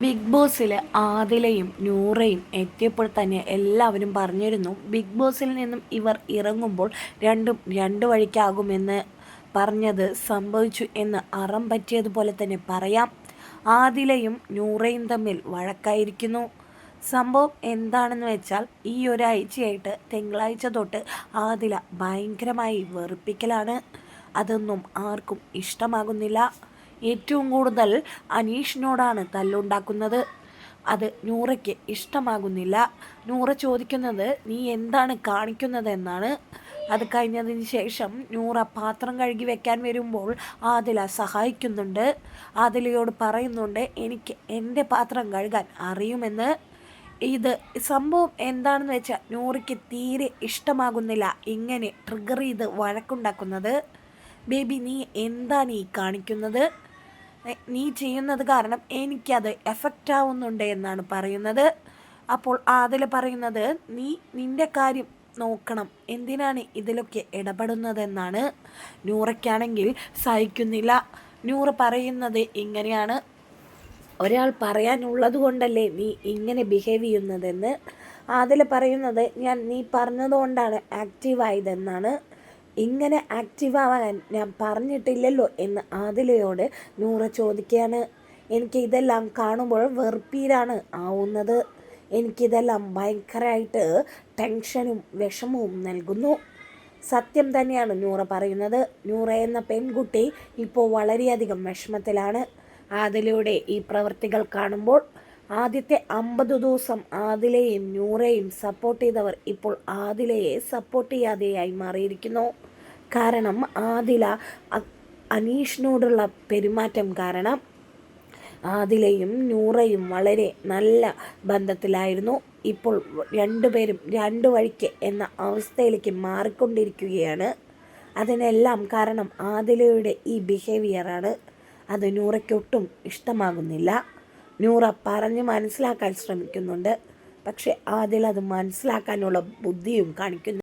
Big ബോസിൽ ആദിലയും നൂറയും എത്തിയപ്പോൾ തന്നെ എല്ലാവരും പറഞ്ഞിരുന്നു ബിഗ് ബോസിൽ നിന്നും ഇവർ ഇറങ്ങുമ്പോൾ രണ്ടും രണ്ട് വഴിക്കാകുമെന്ന് പറഞ്ഞത് സംഭവിച്ചു എന്ന് അറം പറ്റിയതുപോലെ തന്നെ പറയാം. ആദിലയും നൂറയും തമ്മിൽ വഴക്കായിരിക്കുന്നു. സംഭവം എന്താണെന്ന് വെച്ചാൽ ഈ ഒരാഴ്ചയായിട്ട് തിങ്കളാഴ്ച തൊട്ട് ആദില ഭയങ്കരമായി വെറുപ്പിക്കലാണ്. അതൊന്നും ആർക്കും ഇഷ്ടമാകുന്നില്ല. ഏറ്റവും കൂടുതൽ അനീഷിനോടാണ് തല്ലുണ്ടാക്കുന്നത്. അത് നൂറയ്ക്ക് ഇഷ്ടമാകുന്നില്ല. നൂറ ചോദിക്കുന്നത് നീ എന്താണ് കാണിക്കുന്നത് എന്നാണ് അത് കഴിഞ്ഞതിന് ശേഷം നൂറ പാത്രം കഴുകി വെക്കാൻ വരുമ്പോൾ ആദില സഹായിക്കുന്നുണ്ട്. ആദിലയോട് പറയുന്നുണ്ട് എനിക്ക് എന്റെ പാത്രം കഴുകാൻ അറിയുമെന്ന്. ഇത് സംഭവം എന്താണെന്ന് വെച്ചാൽ നൂറിക്ക് തീരെ ഇഷ്ടമാകുന്നില്ല. ഇങ്ങനെ ട്രിഗർ ചെയ്ത് വഴക്കുണ്ടാക്കുന്നത്. ബേബി നീ എന്താണ് ഈ കാണിക്കുന്നത്? നീ ചെയ്യുന്നത് കാരണം എനിക്കത് എഫക്റ്റ് ആവുന്നുണ്ട് എന്നാണ് പറയുന്നത്. അപ്പോൾ അതിൽ പറയുന്നത് നീ നിന്റെ കാര്യം നോക്കണം. എന്തിനാണ് ഇതിലൊക്കെ ഇടപെടുന്നതെന്നാണ്. നൂറയ്ക്കാണെങ്കിൽ സഹിക്കുന്നില്ല. നൂറ് പറയുന്നത് ഇങ്ങനെയാണ്. ഒരാൾ പറയാനുള്ളത് കൊണ്ടല്ലേ നീ ഇങ്ങനെ ബിഹേവ് ചെയ്യുന്നതെന്ന്. അതിൽ പറയുന്നത് ഞാൻ നീ പറഞ്ഞതുകൊണ്ടാണ് ആക്റ്റീവായതെന്നാണ് ഇങ്ങനെ ആക്റ്റീവ് ആവാൻ ഞാൻ പറഞ്ഞിട്ടില്ലല്ലോ എന്ന് ആദിലയോട് നൂറ ചോദിക്കുകയാണ്. എനിക്ക് ഇതെല്ലാം കാണുമ്പോൾ വെറുപ്പീരാണ് ആവുന്നത്. എനിക്കിതെല്ലാം ഭയങ്കരമായിട്ട് ടെൻഷനും വിഷമവും നൽകുന്നു. സത്യം തന്നെയാണ് നൂറ പറയുന്നത്. നൂറ എന്ന പെൺകുട്ടി ഇപ്പോൾ വളരെയധികം വിഷമത്തിലാണ്. ആദിലയുടെ ഈ പ്രവൃത്തികൾ കാണുമ്പോൾ ആദ്യത്തെ അമ്പത് ദിവസം ആദിലയും നൂറയും സപ്പോർട്ട് ചെയ്തവർ ഇപ്പോൾ ആദിലയെ സപ്പോർട്ട് ചെയ്യാതെയായി മാറിയിരിക്കുന്നു. കാരണം ആദില അനീഷിനോടുള്ള പെരുമാറ്റം കാരണം ആദിലയും നൂറയും വളരെ നല്ല ബന്ധത്തിലായിരുന്നു. ഇപ്പോൾ രണ്ടുപേരും രണ്ടു വഴിക്ക് എന്ന അവസ്ഥയിലേക്ക് മാറിക്കൊണ്ടിരിക്കുകയാണ്. അതിനെല്ലാം കാരണം ആദിലയുടെ ഈ ബിഹേവിയറാണ് അത് നൂറയ്ക്കൊട്ടും ഇഷ്ടമാകുന്നില്ല. നൂറ പറഞ്ഞ് മനസ്സിലാക്കാൻ ശ്രമിക്കുന്നുണ്ട്. പക്ഷെ അതിൽ അത് മനസ്സിലാക്കാനുള്ള ബുദ്ധിയും കാണിക്കുന്നു